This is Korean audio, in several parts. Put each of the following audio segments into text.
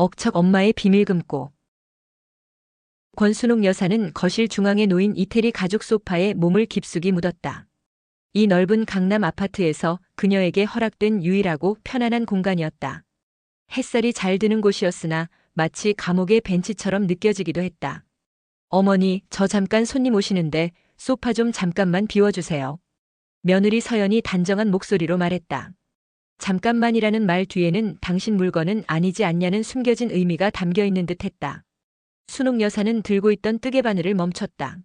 억척 엄마의 비밀 금고. 권순옥 여사는 거실 중앙에 놓인 이태리 가죽 소파에 몸을 깊숙이 묻었다. 이 넓은 강남 아파트에서 그녀에게 허락된 유일하고 편안한 공간이었다. 햇살이 잘 드는 곳이었으나 마치 감옥의 벤치처럼 느껴지기도 했다. 어머니, 저 잠깐 손님 오시는데 소파 좀 잠깐만 비워주세요. 며느리 서연이 단정한 목소리로 말했다. 잠깐만이라는 말 뒤에는 당신 물건은 아니지 않냐는 숨겨진 의미가 담겨 있는 듯 했다. 순옥 여사는 들고 있던 뜨개 바늘을 멈췄다.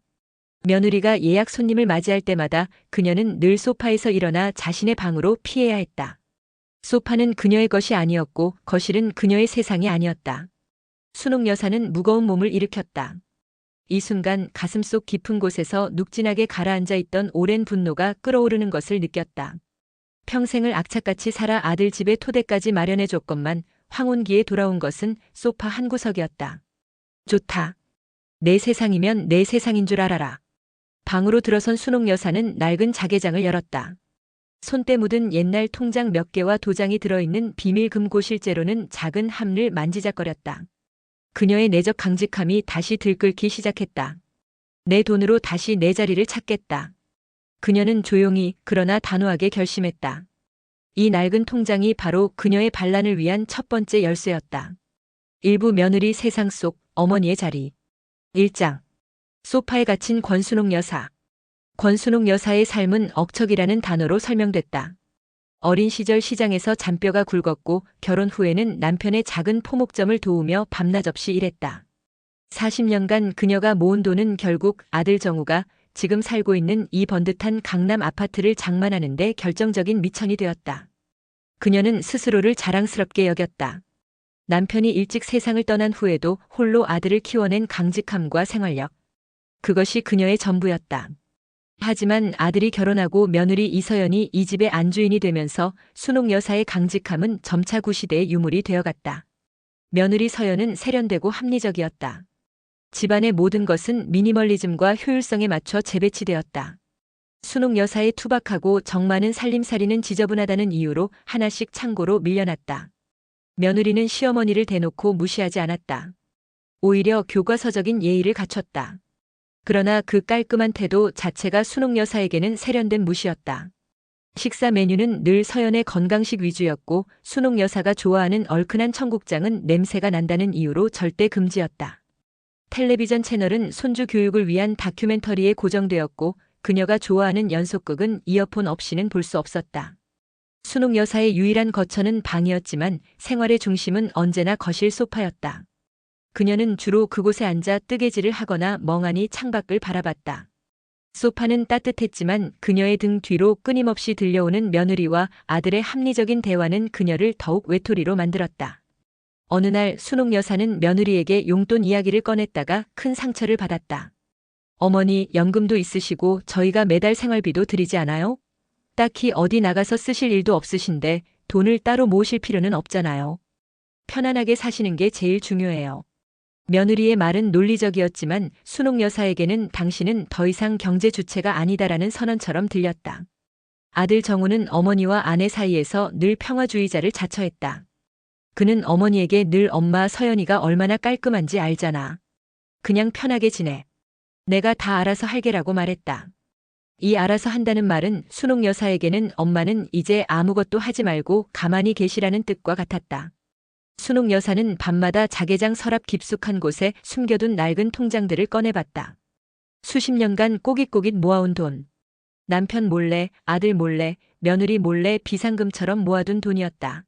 며느리가 예약 손님을 맞이할 때마다 그녀는 늘 소파에서 일어나 자신의 방으로 피해야 했다. 소파는 그녀의 것이 아니었고 거실은 그녀의 세상이 아니었다. 순옥 여사는 무거운 몸을 일으켰다. 이 순간 가슴 속 깊은 곳에서 눅진하게 가라앉아 있던 오랜 분노가 끓어오르는 것을 느꼈다. 평생을 악착같이 살아 아들 집에 토대까지 마련해 줬건만 황혼기에 돌아온 것은 소파 한 구석이었다. 좋다. 내 세상이면 내 세상인 줄 알아라. 방으로 들어선 순옥 여사는 낡은 자개장을 열었다. 손때 묻은 옛날 통장 몇 개와 도장이 들어있는 비밀 금고 실제로는 작은 함을 만지작거렸다. 그녀의 내적 강직함이 다시 들끓기 시작했다. 내 돈으로 다시 내 자리를 찾겠다. 그녀는 조용히 그러나 단호하게 결심했다. 이 낡은 통장이 바로 그녀의 반란을 위한 첫 번째 열쇠였다. 일부 며느리 세상 속 어머니의 자리. 1장. 소파에 갇힌 권순옥 여사. 권순옥 여사의 삶은 억척이라는 단어로 설명됐다. 어린 시절 시장에서 잔뼈가 굵었고 결혼 후에는 남편의 작은 포목점을 도우며 밤낮 없이 일했다. 40년간 그녀가 모은 돈은 결국 아들 정우가 지금 살고 있는 이 번듯한 강남 아파트를 장만하는데 결정적인 미천이 되었다. 그녀는 스스로를 자랑스럽게 여겼다. 남편이 일찍 세상을 떠난 후에도 홀로 아들을 키워낸 강직함과 생활력. 그것이 그녀의 전부였다. 하지만 아들이 결혼하고 며느리 이서연이 이 집의 안주인이 되면서 순옥 여사의 강직함은 점차 구시대의 유물이 되어갔다. 며느리 서연은 세련되고 합리적이었다. 집안의 모든 것은 미니멀리즘과 효율성에 맞춰 재배치되었다. 순옥 여사의 투박하고 정 많은 살림살이는 지저분하다는 이유로 하나씩 창고로 밀려났다. 며느리는 시어머니를 대놓고 무시하지 않았다. 오히려 교과서적인 예의를 갖췄다. 그러나 그 깔끔한 태도 자체가 순옥 여사에게는 세련된 무시였다. 식사 메뉴는 늘 서연의 건강식 위주였고 순옥 여사가 좋아하는 얼큰한 청국장은 냄새가 난다는 이유로 절대 금지였다. 텔레비전 채널은 손주 교육을 위한 다큐멘터리에 고정되었고 그녀가 좋아하는 연속극은 이어폰 없이는 볼 수 없었다. 순옥 여사의 유일한 거처는 방이었지만 생활의 중심은 언제나 거실 소파였다. 그녀는 주로 그곳에 앉아 뜨개질을 하거나 멍하니 창밖을 바라봤다. 소파는 따뜻했지만 그녀의 등 뒤로 끊임없이 들려오는 며느리와 아들의 합리적인 대화는 그녀를 더욱 외톨이로 만들었다. 어느 날 순옥 여사는 며느리에게 용돈 이야기를 꺼냈다가 큰 상처를 받았다. 어머니 연금도 있으시고 저희가 매달 생활비도 드리지 않아요? 딱히 어디 나가서 쓰실 일도 없으신데 돈을 따로 모으실 필요는 없잖아요. 편안하게 사시는 게 제일 중요해요. 며느리의 말은 논리적이었지만 순옥 여사에게는 당신은 더 이상 경제 주체가 아니다라는 선언처럼 들렸다. 아들 정우는 어머니와 아내 사이에서 늘 평화주의자를 자처했다. 그는 어머니에게 늘 엄마 서연이가 얼마나 깔끔한지 알잖아. 그냥 편하게 지내. 내가 다 알아서 할게라고 말했다. 이 알아서 한다는 말은 순옥 여사에게는 엄마는 이제 아무것도 하지 말고 가만히 계시라는 뜻과 같았다. 순옥 여사는 밤마다 자개장 서랍 깊숙한 곳에 숨겨둔 낡은 통장들을 꺼내봤다. 수십 년간 꼬깃꼬깃 모아온 돈. 남편 몰래, 아들 몰래, 며느리 몰래 비상금처럼 모아둔 돈이었다.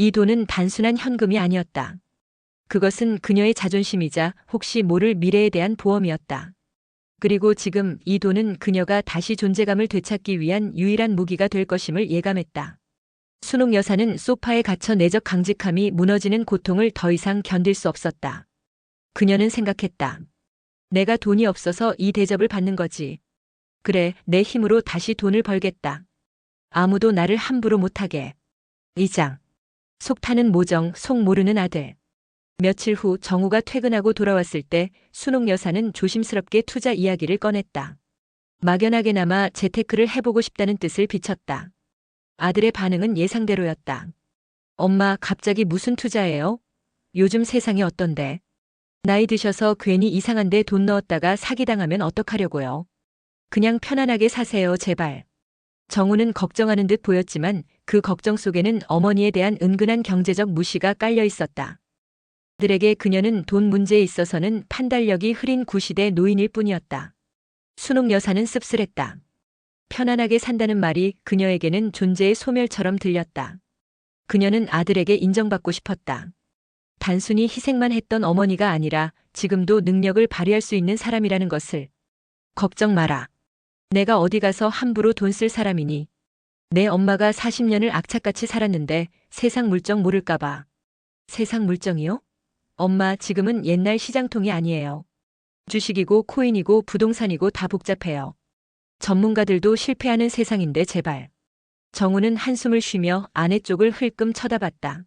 이 돈은 단순한 현금이 아니었다. 그것은 그녀의 자존심이자 혹시 모를 미래에 대한 보험이었다. 그리고 지금 이 돈은 그녀가 다시 존재감을 되찾기 위한 유일한 무기가 될 것임을 예감했다. 순옥 여사는 소파에 갇혀 내적 강직함이 무너지는 고통을 더 이상 견딜 수 없었다. 그녀는 생각했다. 내가 돈이 없어서 이 대접을 받는 거지. 그래, 내 힘으로 다시 돈을 벌겠다. 아무도 나를 함부로 못하게. 이장. 속 타는 모정, 속 모르는 아들. 며칠 후 정우가 퇴근하고 돌아왔을 때 순옥 여사는 조심스럽게 투자 이야기를 꺼냈다. 막연하게나마 재테크를 해보고 싶다는 뜻을 비쳤다. 아들의 반응은 예상대로였다. 엄마, 갑자기 무슨 투자예요? 요즘 세상이 어떤데? 나이 드셔서 괜히 이상한데 돈 넣었다가 사기당하면 어떡하려고요? 그냥 편안하게 사세요, 제발. 정우는 걱정하는 듯 보였지만 그 걱정 속에는 어머니에 대한 은근한 경제적 무시가 깔려 있었다. 들에게 그녀는 돈 문제에 있어서는 판단력이 흐린 구시대 노인일 뿐이었다. 순옥 여사는 씁쓸했다. 편안하게 산다는 말이 그녀에게는 존재의 소멸처럼 들렸다. 그녀는 아들에게 인정받고 싶었다. 단순히 희생만 했던 어머니가 아니라 지금도 능력을 발휘할 수 있는 사람이라는 것을. 걱정 마라. 내가 어디 가서 함부로 돈 쓸 사람이니. 내 엄마가 40년을 악착같이 살았는데 세상 물정 모를까봐. 세상 물정이요? 엄마 지금은 옛날 시장통이 아니에요. 주식이고 코인이고 부동산이고 다 복잡해요. 전문가들도 실패하는 세상인데 제발. 정우는 한숨을 쉬며 아내 쪽을 흘끔 쳐다봤다.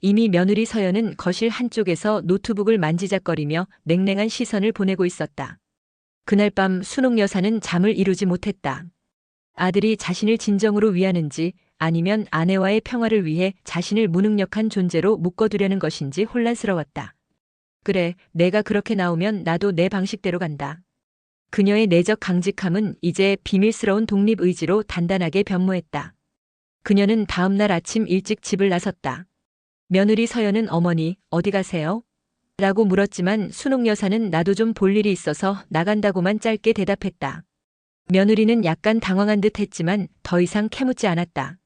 이미 며느리 서연은 거실 한쪽에서 노트북을 만지작거리며 냉랭한 시선을 보내고 있었다. 그날 밤 순옥 여사는 잠을 이루지 못했다. 아들이 자신을 진정으로 위하는지 아니면 아내와의 평화를 위해 자신을 무능력한 존재로 묶어두려는 것인지 혼란스러웠다. 그래, 내가 그렇게 나오면 나도 내 방식대로 간다. 그녀의 내적 강직함은 이제 비밀스러운 독립 의지로 단단하게 변모했다. 그녀는 다음날 아침 일찍 집을 나섰다. 며느리 서연은 어머니, 어디 가세요? 라고 물었지만 순옥 여사는 나도 좀 볼 일이 있어서 나간다고만 짧게 대답했다. 며느리는 약간 당황한 듯 했지만 더 이상 캐묻지 않았다.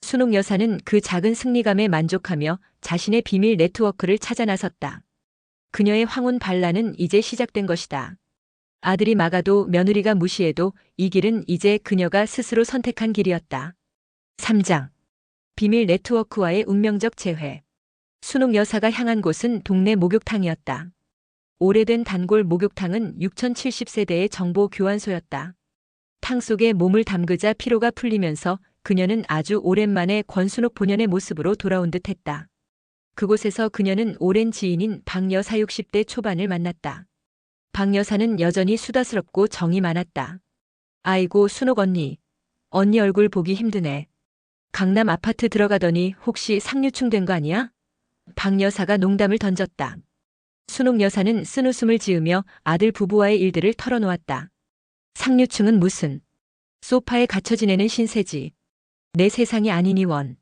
순옥 여사는 그 작은 승리감에 만족하며 자신의 비밀 네트워크를 찾아 나섰다. 그녀의 황혼 반란은 이제 시작된 것이다. 아들이 막아도 며느리가 무시해도 이 길은 이제 그녀가 스스로 선택한 길이었다. 3장. 비밀 네트워크와의 운명적 재회. 순옥 여사가 향한 곳은 동네 목욕탕이었다. 오래된 단골 목욕탕은 6070세대의 정보 교환소였다. 탕 속에 몸을 담그자 피로가 풀리면서 그녀는 아주 오랜만에 권순옥 본연의 모습으로 돌아온 듯 했다. 그곳에서 그녀는 오랜 지인인 박 여사 60대 초반을 만났다. 박 여사는 여전히 수다스럽고 정이 많았다. 아이고 순옥 언니. 언니 얼굴 보기 힘드네. 강남 아파트 들어가더니 혹시 상류층 된 거 아니야? 박 여사가 농담을 던졌다. 순옥 여사는 쓴 웃음을 지으며 아들 부부와의 일들을 털어놓았다. 상류층은 무슨? 소파에 갇혀 지내는 신세지. 내 세상이 아니니 원.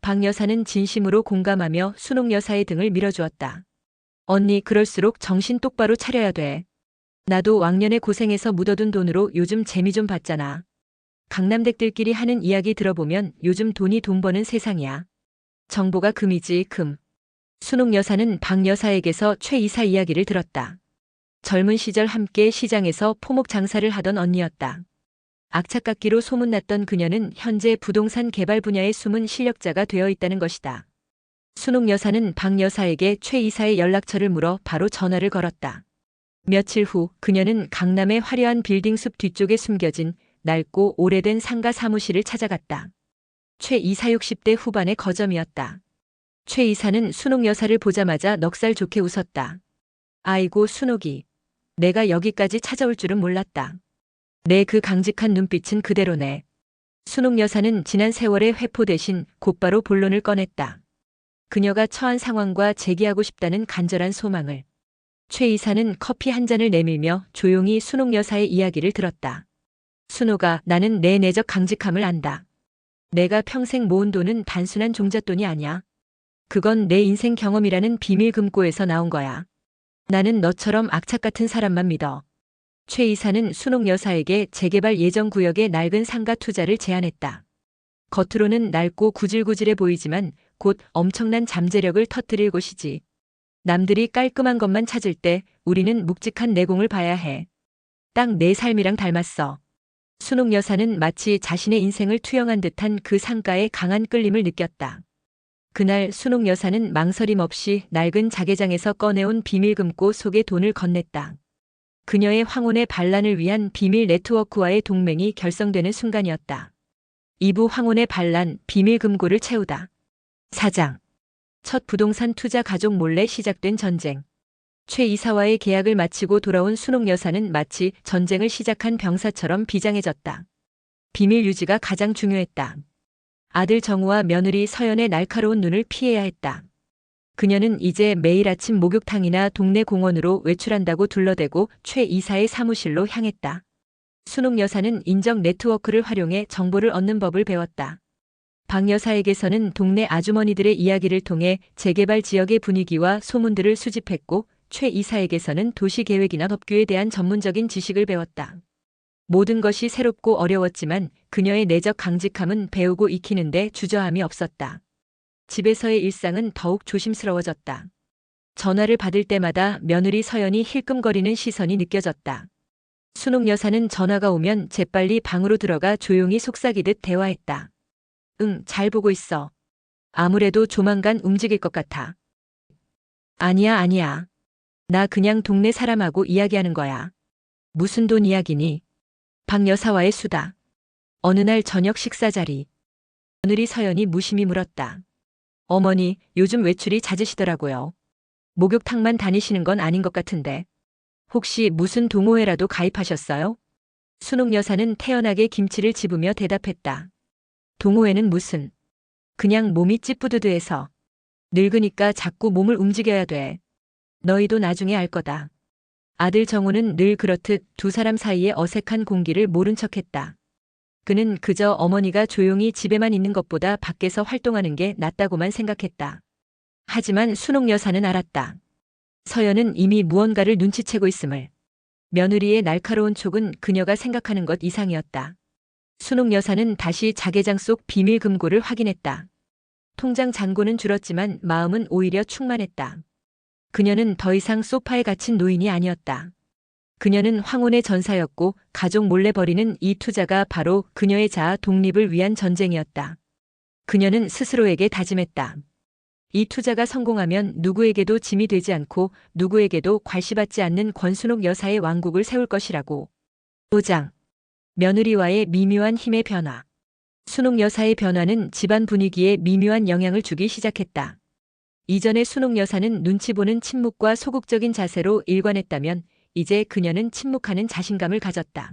박 여사는 진심으로 공감하며 순옥 여사의 등을 밀어주었다. 언니 그럴수록 정신 똑바로 차려야 돼. 나도 왕년에 고생해서 묻어둔 돈으로 요즘 재미 좀 봤잖아. 강남댁들끼리 하는 이야기 들어보면 요즘 돈이 돈 버는 세상이야. 정보가 금이지 금. 순옥 여사는 박 여사에게서 최 이사 이야기를 들었다. 젊은 시절 함께 시장에서 포목 장사를 하던 언니였다. 악착같기로 소문났던 그녀는 현재 부동산 개발 분야의 숨은 실력자가 되어 있다는 것이다. 순옥 여사는 박 여사에게 최 이사의 연락처를 물어 바로 전화를 걸었다. 며칠 후 그녀는 강남의 화려한 빌딩 숲 뒤쪽에 숨겨진 낡고 오래된 상가 사무실을 찾아갔다. 최 이사 60대 후반의 거점이었다. 최 이사는 순옥 여사를 보자마자 넉살 좋게 웃었다. 아이고 순옥이. 내가 여기까지 찾아올 줄은 몰랐다. 내 그 강직한 눈빛은 그대로네. 순옥 여사는 지난 세월의 회포 대신 곧바로 본론을 꺼냈다. 그녀가 처한 상황과 제기하고 싶다는 간절한 소망을. 최 이사는 커피 한 잔을 내밀며 조용히 순옥 여사의 이야기를 들었다. 순옥아, 나는 내 내적 강직함을 안다. 내가 평생 모은 돈은 단순한 종잣돈이 아니야. 그건 내 인생 경험이라는 비밀 금고에서 나온 거야. 나는 너처럼 악착 같은 사람만 믿어. 최 이사는 순옥 여사에게 재개발 예정 구역의 낡은 상가 투자를 제안했다. 겉으로는 낡고 구질구질해 보이지만 곧 엄청난 잠재력을 터뜨릴 곳이지. 남들이 깔끔한 것만 찾을 때 우리는 묵직한 내공을 봐야 해. 딱 내 삶이랑 닮았어. 순옥 여사는 마치 자신의 인생을 투영한 듯한 그 상가에 강한 끌림을 느꼈다. 그날 순옥 여사는 망설임 없이 낡은 자개장에서 꺼내온 비밀금고 속에 돈을 건넸다. 그녀의 황혼의 반란을 위한 비밀 네트워크와의 동맹이 결성되는 순간이었다. 2부 황혼의 반란 비밀금고를 채우다. 사장. 첫 부동산 투자 가족 몰래 시작된 전쟁. 최 이사와의 계약을 마치고 돌아온 순옥 여사는 마치 전쟁을 시작한 병사처럼 비장해졌다. 비밀 유지가 가장 중요했다. 아들 정우와 며느리 서연의 날카로운 눈을 피해야 했다. 그녀는 이제 매일 아침 목욕탕이나 동네 공원으로 외출한다고 둘러대고 최 이사의 사무실로 향했다. 순옥 여사는 인적 네트워크를 활용해 정보를 얻는 법을 배웠다. 박 여사에게서는 동네 아주머니들의 이야기를 통해 재개발 지역의 분위기와 소문들을 수집했고 최 이사에게서는 도시 계획이나 법규에 대한 전문적인 지식을 배웠다. 모든 것이 새롭고 어려웠지만 그녀의 내적 강직함은 배우고 익히는데 주저함이 없었다. 집에서의 일상은 더욱 조심스러워졌다. 전화를 받을 때마다 며느리 서연이 힐끔거리는 시선이 느껴졌다. 순옥 여사는 전화가 오면 재빨리 방으로 들어가 조용히 속삭이듯 대화했다. 응, 잘 보고 있어. 아무래도 조만간 움직일 것 같아. 아니야, 아니야. 나 그냥 동네 사람하고 이야기하는 거야. 무슨 돈 이야기니? 박 여사와의 수다. 어느 날 저녁 식사 자리. 며느리 서연이 무심히 물었다. 어머니, 요즘 외출이 잦으시더라고요. 목욕탕만 다니시는 건 아닌 것 같은데. 혹시 무슨 동호회라도 가입하셨어요? 순옥 여사는 태연하게 김치를 집으며 대답했다. 동호회는 무슨? 그냥 몸이 찌뿌드드해서. 늙으니까 자꾸 몸을 움직여야 돼. 너희도 나중에 알 거다. 아들 정우는 늘 그렇듯 두 사람 사이의 어색한 공기를 모른 척했다. 그는 그저 어머니가 조용히 집에만 있는 것보다 밖에서 활동하는 게 낫다고만 생각했다. 하지만 순옥 여사는 알았다. 서연은 이미 무언가를 눈치채고 있음을. 며느리의 날카로운 촉은 그녀가 생각하는 것 이상이었다. 순옥 여사는 다시 자개장 속 비밀 금고를 확인했다. 통장 잔고는 줄었지만 마음은 오히려 충만했다. 그녀는 더 이상 소파에 갇힌 노인이 아니었다. 그녀는 황혼의 전사였고 가족 몰래 벌이는 이 투자가 바로 그녀의 자아 독립을 위한 전쟁이었다. 그녀는 스스로에게 다짐했다. 이 투자가 성공하면 누구에게도 짐이 되지 않고 누구에게도 괄시받지 않는 권순옥 여사의 왕국을 세울 것이라고. 도장. 며느리와의 미묘한 힘의 변화. 순옥 여사의 변화는 집안 분위기에 미묘한 영향을 주기 시작했다. 이전에 순옥 여사는 눈치 보는 침묵과 소극적인 자세로 일관했다면 이제 그녀는 침묵하는 자신감을 가졌다.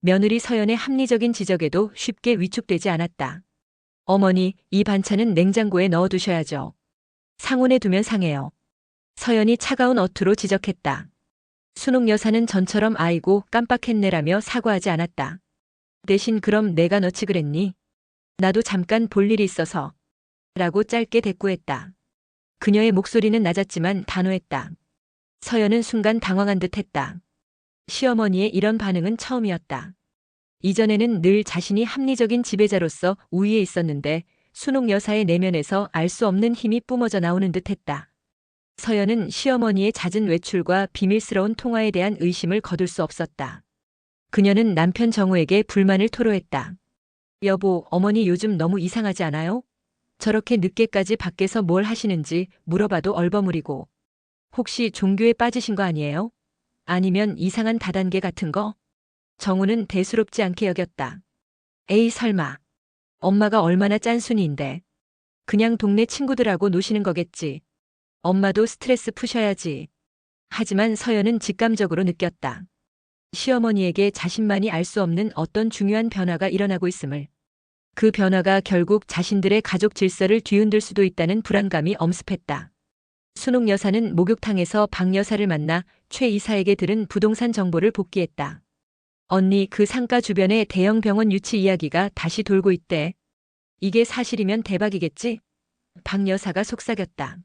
며느리 서연의 합리적인 지적에도 쉽게 위축되지 않았다. 어머니, 이 반찬은 냉장고에 넣어두셔야죠. 상온에 두면 상해요. 서연이 차가운 어투로 지적했다. 순옥 여사는 전처럼 아이고 깜빡했네라며 사과하지 않았다. 대신 그럼 내가 넣지 그랬니? 나도 잠깐 볼 일이 있어서. 라고 짧게 대꾸했다. 그녀의 목소리는 낮았지만 단호했다. 서연은 순간 당황한 듯 했다. 시어머니의 이런 반응은 처음이었다. 이전에는 늘 자신이 합리적인 지배자로서 우위에 있었는데 순옥 여사의 내면에서 알 수 없는 힘이 뿜어져 나오는 듯 했다. 서연은 시어머니의 잦은 외출과 비밀스러운 통화에 대한 의심을 거둘 수 없었다. 그녀는 남편 정우에게 불만을 토로했다. 여보, 어머니 요즘 너무 이상하지 않아요? 저렇게 늦게까지 밖에서 뭘 하시는지 물어봐도 얼버무리고. 혹시 종교에 빠지신 거 아니에요? 아니면 이상한 다단계 같은 거? 정우는 대수롭지 않게 여겼다. 에이 설마. 엄마가 얼마나 짠순이인데. 그냥 동네 친구들하고 노시는 거겠지. 엄마도 스트레스 푸셔야지. 하지만 서연은 직감적으로 느꼈다. 시어머니에게 자신만이 알 수 없는 어떤 중요한 변화가 일어나고 있음을. 그 변화가 결국 자신들의 가족 질서를 뒤흔들 수도 있다는 불안감이 엄습했다. 순옥 여사는 목욕탕에서 박 여사를 만나 최 이사에게 들은 부동산 정보를 복귀했다. 언니 그 상가 주변에 대형 병원 유치 이야기가 다시 돌고 있대. 이게 사실이면 대박이겠지? 박 여사가 속삭였다.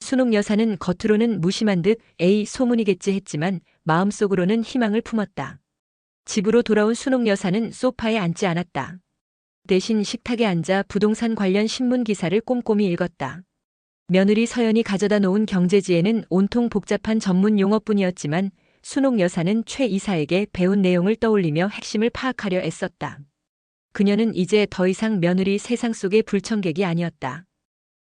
순옥 여사는 겉으로는 무심한 듯 에이 소문이겠지 했지만 마음속으로는 희망을 품었다. 집으로 돌아온 순옥 여사는 소파에 앉지 않았다. 대신 식탁에 앉아 부동산 관련 신문 기사를 꼼꼼히 읽었다. 며느리 서연이 가져다 놓은 경제지에는 온통 복잡한 전문 용어뿐이었지만 순옥 여사는 최 이사에게 배운 내용을 떠올리며 핵심을 파악하려 애썼다. 그녀는 이제 더 이상 며느리 세상 속의 불청객이 아니었다.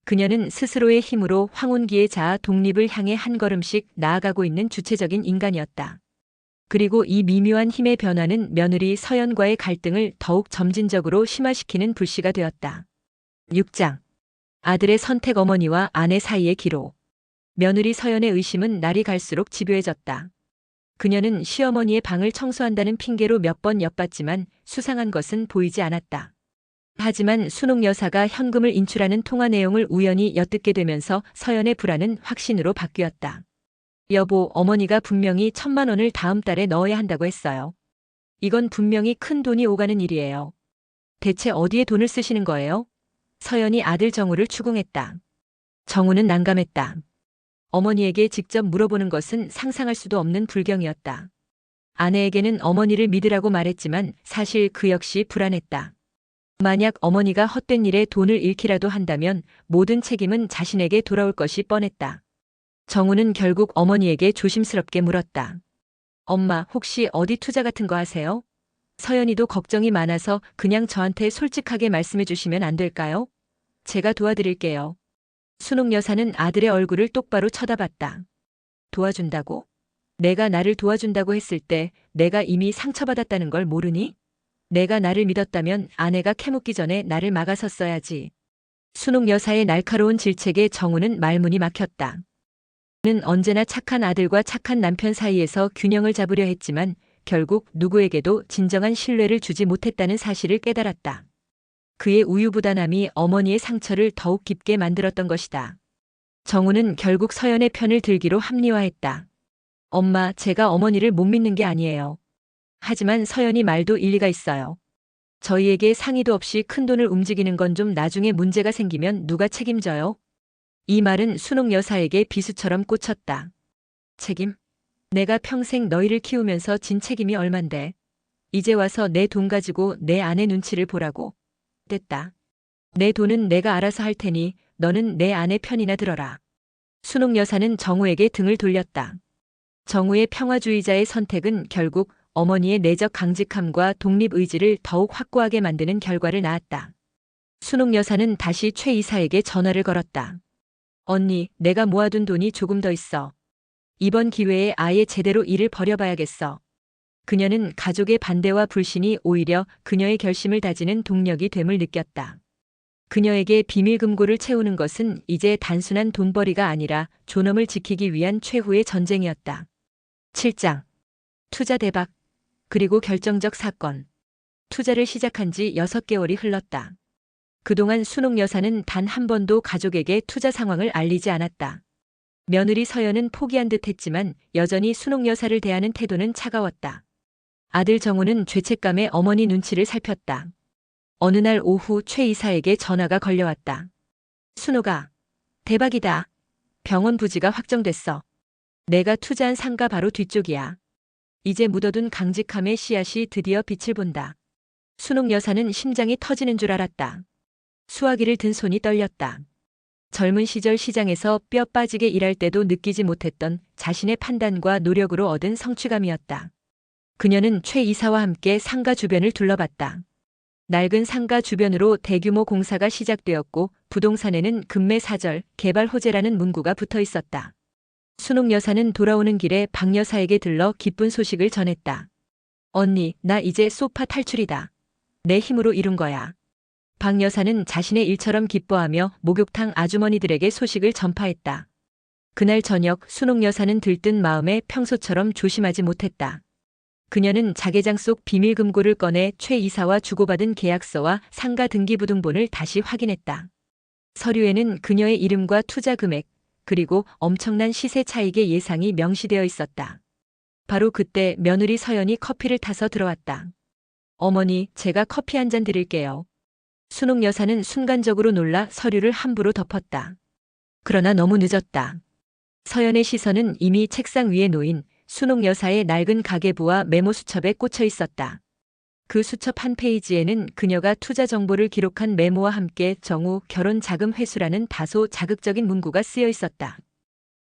그녀는 스스로의 힘으로 황혼기의 자아 독립을 향해 한 걸음씩 나아가고 있는 주체적인 인간이었다. 그리고 이 미묘한 힘의 변화는 며느리 서연과의 갈등을 더욱 점진적으로 심화시키는 불씨가 되었다. 6장. 아들의 선택 어머니와 아내 사이의 기로. 며느리 서연의 의심은 날이 갈수록 집요해졌다. 그녀는 시어머니의 방을 청소한다는 핑계로 몇 번 엿봤지만 수상한 것은 보이지 않았다. 하지만 순옥 여사가 현금을 인출하는 통화 내용을 우연히 엿듣게 되면서 서연의 불안은 확신으로 바뀌었다. 여보, 어머니가 분명히 천만 원을 다음 달에 넣어야 한다고 했어요. 이건 분명히 큰 돈이 오가는 일이에요. 대체 어디에 돈을 쓰시는 거예요? 서연이 아들 정우를 추궁했다. 정우는 난감했다. 어머니에게 직접 물어보는 것은 상상할 수도 없는 불경이었다. 아내에게는 어머니를 믿으라고 말했지만 사실 그 역시 불안했다. 만약 어머니가 헛된 일에 돈을 잃기라도 한다면 모든 책임은 자신에게 돌아올 것이 뻔했다. 정우는 결국 어머니에게 조심스럽게 물었다. 엄마, 혹시 어디 투자 같은 거 하세요? 서연이도 걱정이 많아서 그냥 저한테 솔직하게 말씀해 주시면 안 될까요? 제가 도와드릴게요. 순옥 여사는 아들의 얼굴을 똑바로 쳐다봤다. 도와준다고? 내가 나를 도와준다고 했을 때 내가 이미 상처받았다는 걸 모르니? 내가 나를 믿었다면 아내가 캐묻기 전에 나를 막아섰어야지. 순옥 여사의 날카로운 질책에 정우는 말문이 막혔다. 는 언제나 착한 아들과 착한 남편 사이에서 균형을 잡으려 했지만 결국 누구에게도 진정한 신뢰를 주지 못했다는 사실을 깨달았다. 그의 우유부단함이 어머니의 상처를 더욱 깊게 만들었던 것이다. 정우는 결국 서연의 편을 들기로 합리화했다. 엄마, 제가 어머니를 못 믿는 게 아니에요. 하지만 서연이 말도 일리가 있어요. 저희에게 상의도 없이 큰 돈을 움직이는 건 좀 나중에 문제가 생기면 누가 책임져요? 이 말은 순옥 여사에게 비수처럼 꽂혔다. 책임? 내가 평생 너희를 키우면서 진 책임이 얼만데. 이제 와서 내 돈 가지고 내 아내 눈치를 보라고. 됐다. 내 돈은 내가 알아서 할 테니 너는 내 아내 편이나 들어라. 순옥 여사는 정우에게 등을 돌렸다. 정우의 평화주의자의 선택은 결국 어머니의 내적 강직함과 독립의지를 더욱 확고하게 만드는 결과를 낳았다. 순옥 여사는 다시 최 이사에게 전화를 걸었다. 언니, 내가 모아둔 돈이 조금 더 있어. 이번 기회에 아예 제대로 일을 벌여봐야겠어. 그녀는 가족의 반대와 불신이 오히려 그녀의 결심을 다지는 동력이 됨을 느꼈다. 그녀에게 비밀 금고를 채우는 것은 이제 단순한 돈벌이가 아니라 존엄을 지키기 위한 최후의 전쟁이었다. 7장. 투자 대박. 그리고 결정적 사건. 투자를 시작한 지 6개월이 흘렀다. 그동안 순옥 여사는 단 한 번도 가족에게 투자 상황을 알리지 않았다. 며느리 서연은 포기한 듯 했지만 여전히 순옥 여사를 대하는 태도는 차가웠다. 아들 정우는 죄책감에 어머니 눈치를 살폈다. 어느 날 오후 최 이사에게 전화가 걸려왔다. 순옥아, 대박이다. 병원 부지가 확정됐어. 내가 투자한 상가 바로 뒤쪽이야. 이제 묻어둔 강직함의 씨앗이 드디어 빛을 본다. 순옥 여사는 심장이 터지는 줄 알았다. 수화기를 든 손이 떨렸다. 젊은 시절 시장에서 뼈 빠지게 일할 때도 느끼지 못했던 자신의 판단과 노력으로 얻은 성취감이었다. 그녀는 최 이사와 함께 상가 주변을 둘러봤다. 낡은 상가 주변으로 대규모 공사가 시작되었고 부동산에는 금매 사절, 개발 호재라는 문구가 붙어 있었다. 순옥 여사는 돌아오는 길에 박 여사에게 들러 기쁜 소식을 전했다. 언니, 나 이제 소파 탈출이다. 내 힘으로 이룬 거야. 박 여사는 자신의 일처럼 기뻐하며 목욕탕 아주머니들에게 소식을 전파했다. 그날 저녁 순옥 여사는 들뜬 마음에 평소처럼 조심하지 못했다. 그녀는 자개장 속 비밀 금고를 꺼내 최 이사와 주고받은 계약서와 상가 등기부등본을 다시 확인했다. 서류에는 그녀의 이름과 투자 금액, 그리고 엄청난 시세 차익의 예상이 명시되어 있었다. 바로 그때 며느리 서연이 커피를 타서 들어왔다. 어머니, 제가 커피 한 잔 드릴게요. 순옥 여사는 순간적으로 놀라 서류를 함부로 덮었다. 그러나 너무 늦었다. 서연의 시선은 이미 책상 위에 놓인 순옥 여사의 낡은 가계부와 메모 수첩에 꽂혀 있었다. 그 수첩 한 페이지에는 그녀가 투자 정보를 기록한 메모와 함께 정우 결혼 자금 회수라는 다소 자극적인 문구가 쓰여 있었다.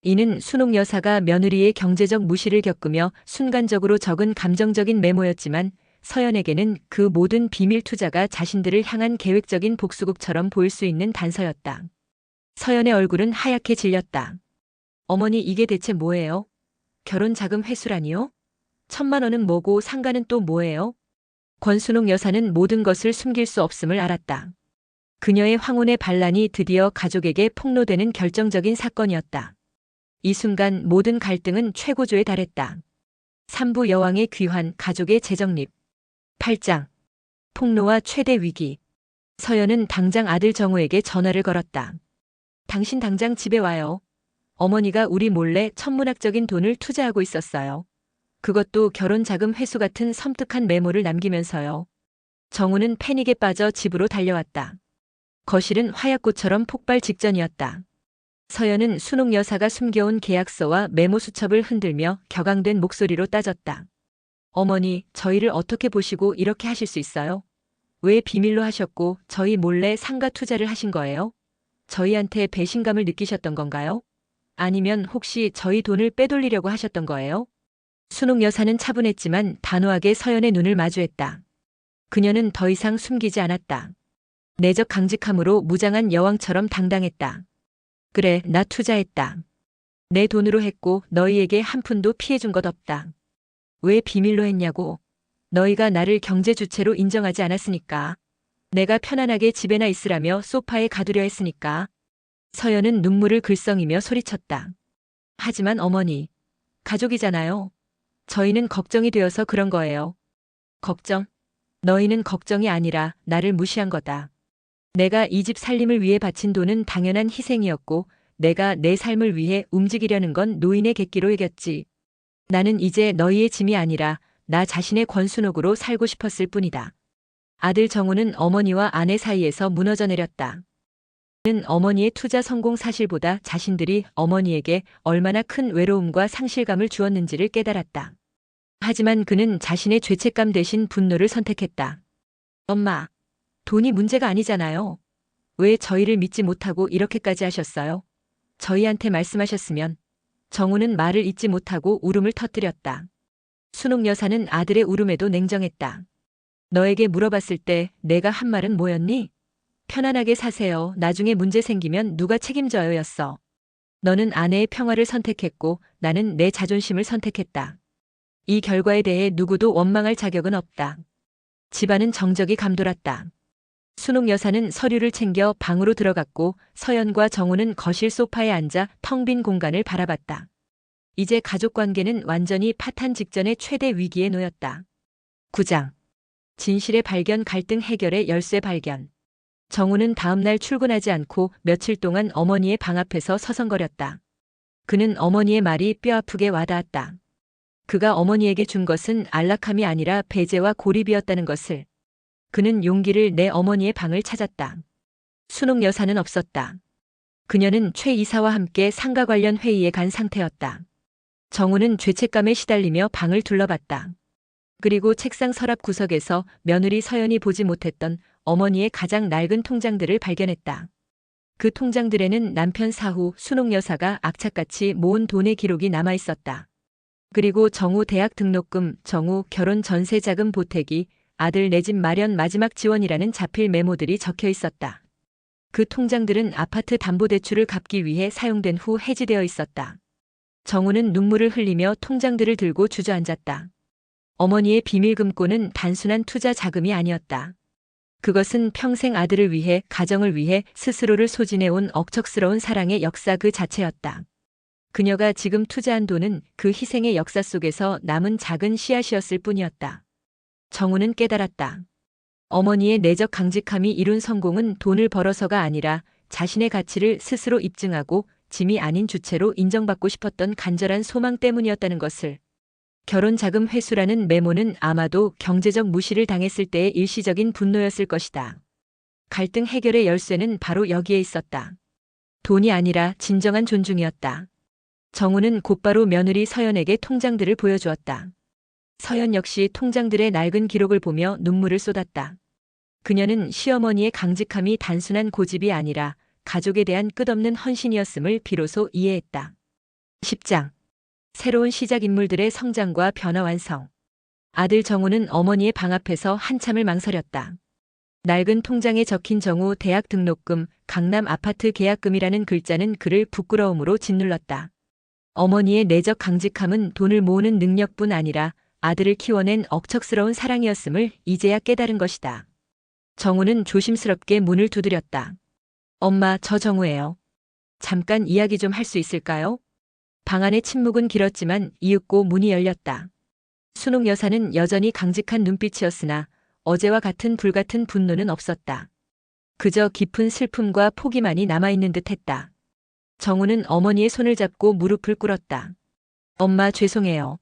이는 순옥 여사가 며느리의 경제적 무시를 겪으며 순간적으로 적은 감정적인 메모였지만 서연에게는 그 모든 비밀 투자가 자신들을 향한 계획적인 복수극처럼 보일 수 있는 단서였다. 서연의 얼굴은 하얗게 질렸다. 어머니 이게 대체 뭐예요? 결혼 자금 회수라니요? 천만 원은 뭐고 상가는 또 뭐예요? 권순옥 여사는 모든 것을 숨길 수 없음을 알았다. 그녀의 황혼의 반란이 드디어 가족에게 폭로되는 결정적인 사건이었다. 이 순간 모든 갈등은 최고조에 달했다. 삼부 여왕의 귀환 가족의 재정립. 8장. 폭로와 최대 위기. 서연은 당장 아들 정우에게 전화를 걸었다. 당신 당장 집에 와요. 어머니가 우리 몰래 천문학적인 돈을 투자하고 있었어요. 그것도 결혼 자금 회수 같은 섬뜩한 메모를 남기면서요. 정우는 패닉에 빠져 집으로 달려왔다. 거실은 화약고처럼 폭발 직전이었다. 서연은 순옥 여사가 숨겨온 계약서와 메모 수첩을 흔들며 격앙된 목소리로 따졌다. 어머니, 저희를 어떻게 보시고 이렇게 하실 수 있어요? 왜 비밀로 하셨고 저희 몰래 상가 투자를 하신 거예요? 저희한테 배신감을 느끼셨던 건가요? 아니면 혹시 저희 돈을 빼돌리려고 하셨던 거예요? 순옥 여사는 차분했지만 단호하게 서연의 눈을 마주했다. 그녀는 더 이상 숨기지 않았다. 내적 강직함으로 무장한 여왕처럼 당당했다. 그래, 나 투자했다. 내 돈으로 했고 너희에게 한 푼도 피해준 것 없다. 왜 비밀로 했냐고. 너희가 나를 경제 주체로 인정하지 않았으니까. 내가 편안하게 집에나 있으라며 소파에 가두려 했으니까. 서연은 눈물을 글썽이며 소리쳤다. 하지만 어머니, 가족이잖아요. 저희는 걱정이 되어서 그런 거예요. 걱정? 너희는 걱정이 아니라 나를 무시한 거다. 내가 이 집 살림을 위해 바친 돈은 당연한 희생이었고, 내가 내 삶을 위해 움직이려는 건 노인의 객기로 여겼지. 나는 이제 너희의 짐이 아니라 나 자신의 권순옥으로 살고 싶었을 뿐이다. 아들 정우는 어머니와 아내 사이에서 무너져 내렸다. 는 어머니의 투자 성공 사실보다 자신들이 어머니에게 얼마나 큰 외로움과 상실감을 주었는지를 깨달았다. 하지만 그는 자신의 죄책감 대신 분노를 선택했다. 엄마, 돈이 문제가 아니잖아요. 왜 저희를 믿지 못하고 이렇게까지 하셨어요? 저희한테 말씀하셨으면 정우는 말을 잇지 못하고 울음을 터뜨렸다. 순옥 여사는 아들의 울음에도 냉정했다. 너에게 물어봤을 때 내가 한 말은 뭐였니? 편안하게 사세요. 나중에 문제 생기면 누가 책임져요 였어. 너는 아내의 평화를 선택했고 나는 내 자존심을 선택했다. 이 결과에 대해 누구도 원망할 자격은 없다. 집안은 정적이 감돌았다. 순옥 여사는 서류를 챙겨 방으로 들어갔고 서연과 정우는 거실 소파에 앉아 텅 빈 공간을 바라봤다. 이제 가족 관계는 완전히 파탄 직전의 최대 위기에 놓였다. 9장. 진실의 발견 갈등 해결의 열쇠 발견. 정우는 다음날 출근하지 않고 며칠 동안 어머니의 방 앞에서 서성거렸다. 그는 어머니의 말이 뼈아프게 와닿았다. 그가 어머니에게 준 것은 안락함이 아니라 배제와 고립이었다는 것을. 그는 용기를 내 어머니의 방을 찾았다. 순옥 여사는 없었다. 그녀는 최 이사와 함께 상가 관련 회의에 간 상태였다. 정우는 죄책감에 시달리며 방을 둘러봤다. 그리고 책상 서랍 구석에서 며느리 서연이 보지 못했던 어머니의 가장 낡은 통장들을 발견했다. 그 통장들에는 남편 사후 순옥 여사가 악착같이 모은 돈의 기록이 남아 있었다. 그리고 정우 대학 등록금, 정우 결혼 전세 자금 보태기, 아들 내 집 마련 마지막 지원이라는 자필 메모들이 적혀 있었다. 그 통장들은 아파트 담보대출을 갚기 위해 사용된 후 해지되어 있었다. 정우는 눈물을 흘리며 통장들을 들고 주저앉았다. 어머니의 비밀금고는 단순한 투자 자금이 아니었다. 그것은 평생 아들을 위해 가정을 위해 스스로를 소진해온 억척스러운 사랑의 역사 그 자체였다. 그녀가 지금 투자한 돈은 그 희생의 역사 속에서 남은 작은 씨앗이었을 뿐이었다. 정우는 깨달았다. 어머니의 내적 강직함이 이룬 성공은 돈을 벌어서가 아니라 자신의 가치를 스스로 입증하고 짐이 아닌 주체로 인정받고 싶었던 간절한 소망 때문이었다는 것을. 결혼 자금 회수라는 메모는 아마도 경제적 무시를 당했을 때의 일시적인 분노였을 것이다. 갈등 해결의 열쇠는 바로 여기에 있었다. 돈이 아니라 진정한 존중이었다. 정우는 곧바로 며느리 서연에게 통장들을 보여주었다. 서연 역시 통장들의 낡은 기록을 보며 눈물을 쏟았다. 그녀는 시어머니의 강직함이 단순한 고집이 아니라 가족에 대한 끝없는 헌신이었음을 비로소 이해했다. 10장. 새로운 시작 인물들의 성장과 변화 완성. 아들 정우는 어머니의 방 앞에서 한참을 망설였다. 낡은 통장에 적힌 정우 대학 등록금, 강남 아파트 계약금이라는 글자는 그를 부끄러움으로 짓눌렀다. 어머니의 내적 강직함은 돈을 모으는 능력뿐 아니라 아들을 키워낸 억척스러운 사랑이었음을 이제야 깨달은 것이다. 정우는 조심스럽게 문을 두드렸다. 엄마, 저 정우예요. 잠깐 이야기 좀 할 수 있을까요? 방 안의 침묵은 길었지만 이윽고 문이 열렸다. 순옥 여사는 여전히 강직한 눈빛이었으나 어제와 같은 불같은 분노는 없었다. 그저 깊은 슬픔과 포기만이 남아있는 듯 했다. 정우는 어머니의 손을 잡고 무릎을 꿇었다. 엄마 죄송해요.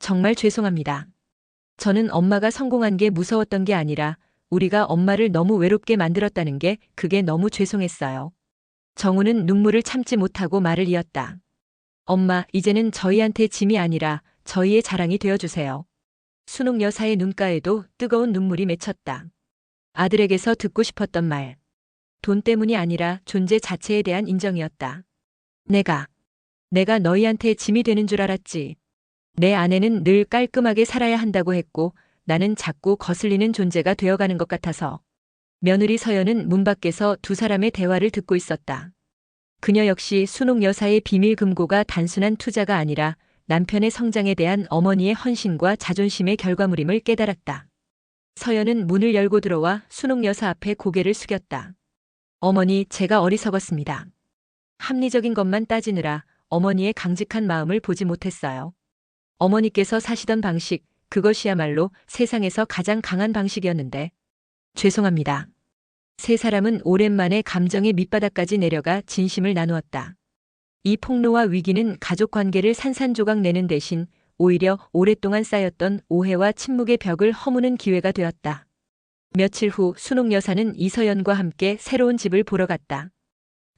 정말 죄송합니다. 저는 엄마가 성공한 게 무서웠던 게 아니라 우리가 엄마를 너무 외롭게 만들었다는 게 그게 너무 죄송했어요. 정우는 눈물을 참지 못하고 말을 이었다. 엄마, 이제는 저희한테 짐이 아니라 저희의 자랑이 되어주세요. 순옥 여사의 눈가에도 뜨거운 눈물이 맺혔다. 아들에게서 듣고 싶었던 말. 돈 때문이 아니라 존재 자체에 대한 인정이었다. 내가, 내가 너희한테 짐이 되는 줄 알았지. 내 아내는 늘 깔끔하게 살아야 한다고 했고 나는 자꾸 거슬리는 존재가 되어가는 것 같아서. 며느리 서연은 문 밖에서 두 사람의 대화를 듣고 있었다. 그녀 역시 순옥 여사의 비밀 금고가 단순한 투자가 아니라 남편의 성장에 대한 어머니의 헌신과 자존심의 결과물임을 깨달았다. 서연은 문을 열고 들어와 순옥 여사 앞에 고개를 숙였다. 어머니, 제가 어리석었습니다. 합리적인 것만 따지느라 어머니의 강직한 마음을 보지 못했어요. 어머니께서 사시던 방식, 그것이야말로 세상에서 가장 강한 방식이었는데. 죄송합니다. 세 사람은 오랜만에 감정의 밑바닥까지 내려가 진심을 나누었다. 이 폭로와 위기는 가족 관계를 산산조각 내는 대신 오히려 오랫동안 쌓였던 오해와 침묵의 벽을 허무는 기회가 되었다. 며칠 후 순옥 여사는 이서연과 함께 새로운 집을 보러 갔다.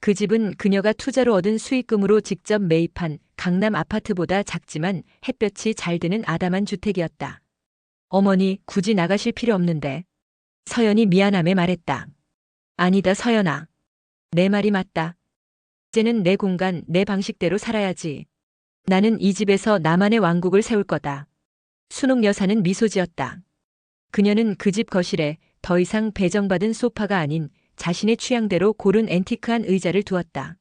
그 집은 그녀가 투자로 얻은 수익금으로 직접 매입한 강남 아파트보다 작지만 햇볕이 잘 드는 아담한 주택이었다. 어머니, 굳이 나가실 필요 없는데. 서연이 미안함에 말했다. 아니다, 서연아. 내 말이 맞다. 이제는 내 공간, 내 방식대로 살아야지. 나는 이 집에서 나만의 왕국을 세울 거다. 순옥 여사는 미소 지었다. 그녀는 그 집 거실에 더 이상 배정받은 소파가 아닌 자신의 취향대로 고른 앤티크한 의자를 두었다.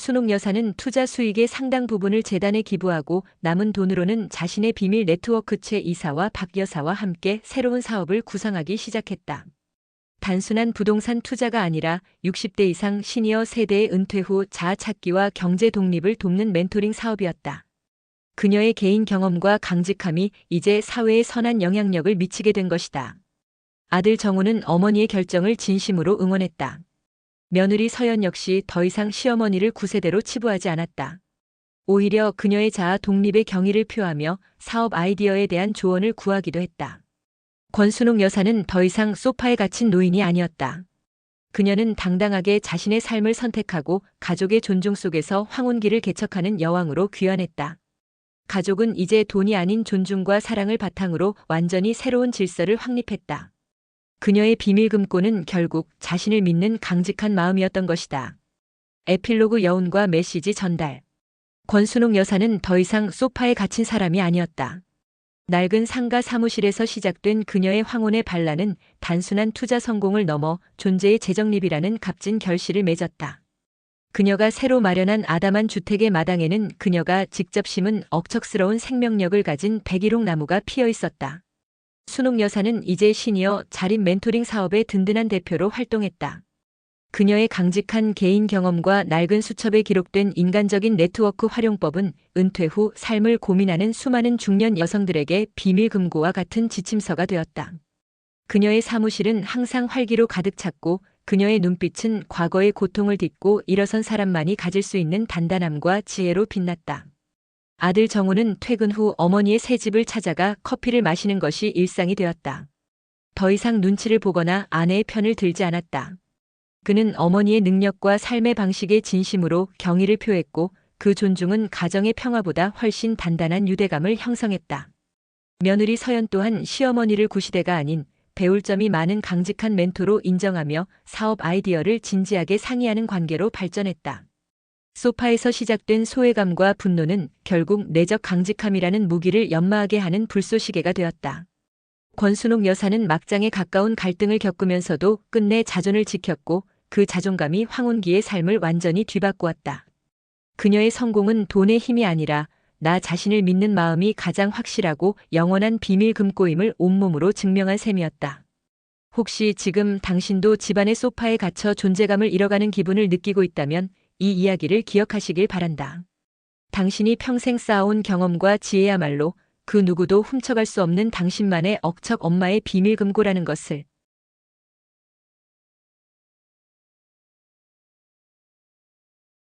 순옥 여사는 투자 수익의 상당 부분을 재단에 기부하고 남은 돈으로는 자신의 비밀 네트워크체 이사와 박 여사와 함께 새로운 사업을 구상하기 시작했다. 단순한 부동산 투자가 아니라 60대 이상 시니어 세대의 은퇴 후 자아 찾기와 경제 독립을 돕는 멘토링 사업이었다. 그녀의 개인 경험과 강직함이 이제 사회에 선한 영향력을 미치게 된 것이다. 아들 정우는 어머니의 결정을 진심으로 응원했다. 며느리 서연 역시 더 이상 시어머니를 구세대로 치부하지 않았다. 오히려 그녀의 자아 독립의 경의를 표하며 사업 아이디어에 대한 조언을 구하기도 했다. 권순옥 여사는 더 이상 소파에 갇힌 노인이 아니었다. 그녀는 당당하게 자신의 삶을 선택하고 가족의 존중 속에서 황혼기를 개척하는 여왕으로 귀환했다. 가족은 이제 돈이 아닌 존중과 사랑을 바탕으로 완전히 새로운 질서를 확립했다. 그녀의 비밀 금고는 결국 자신을 믿는 강직한 마음이었던 것이다. 에필로그 여운과 메시지 전달. 권순옥 여사는 더 이상 소파에 갇힌 사람이 아니었다. 낡은 상가 사무실에서 시작된 그녀의 황혼의 반란은 단순한 투자 성공을 넘어 존재의 재정립이라는 값진 결실을 맺었다. 그녀가 새로 마련한 아담한 주택의 마당에는 그녀가 직접 심은 억척스러운 생명력을 가진 백일홍 나무가 피어 있었다. 순옥 여사는 이제 시니어 자립 멘토링 사업의 든든한 대표로 활동했다. 그녀의 강직한 개인 경험과 낡은 수첩에 기록된 인간적인 네트워크 활용법은 은퇴 후 삶을 고민하는 수많은 중년 여성들에게 비밀 금고와 같은 지침서가 되었다. 그녀의 사무실은 항상 활기로 가득 찼고 그녀의 눈빛은 과거의 고통을 딛고 일어선 사람만이 가질 수 있는 단단함과 지혜로 빛났다. 아들 정우는 퇴근 후 어머니의 새 집을 찾아가 커피를 마시는 것이 일상이 되었다. 더 이상 눈치를 보거나 아내의 편을 들지 않았다. 그는 어머니의 능력과 삶의 방식에 진심으로 경의를 표했고 그 존중은 가정의 평화보다 훨씬 단단한 유대감을 형성했다. 며느리 서연 또한 시어머니를 구시대가 아닌 배울 점이 많은 강직한 멘토로 인정하며 사업 아이디어를 진지하게 상의하는 관계로 발전했다. 소파에서 시작된 소외감과 분노는 결국 내적 강직함이라는 무기를 연마하게 하는 불쏘시개가 되었다. 권순옥 여사는 막장에 가까운 갈등을 겪으면서도 끝내 자존을 지켰고 그 자존감이 황혼기의 삶을 완전히 뒤바꾸었다. 그녀의 성공은 돈의 힘이 아니라 나 자신을 믿는 마음이 가장 확실하고 영원한 비밀 금고임을 온몸으로 증명한 셈이었다. 혹시 지금 당신도 집안의 소파에 갇혀 존재감을 잃어가는 기분을 느끼고 있다면 이 이야기를 기억하시길 바란다. 당신이 평생 쌓아온 경험과 지혜야말로 그 누구도 훔쳐갈 수 없는 당신만의 억척 엄마의 비밀 금고라는 것을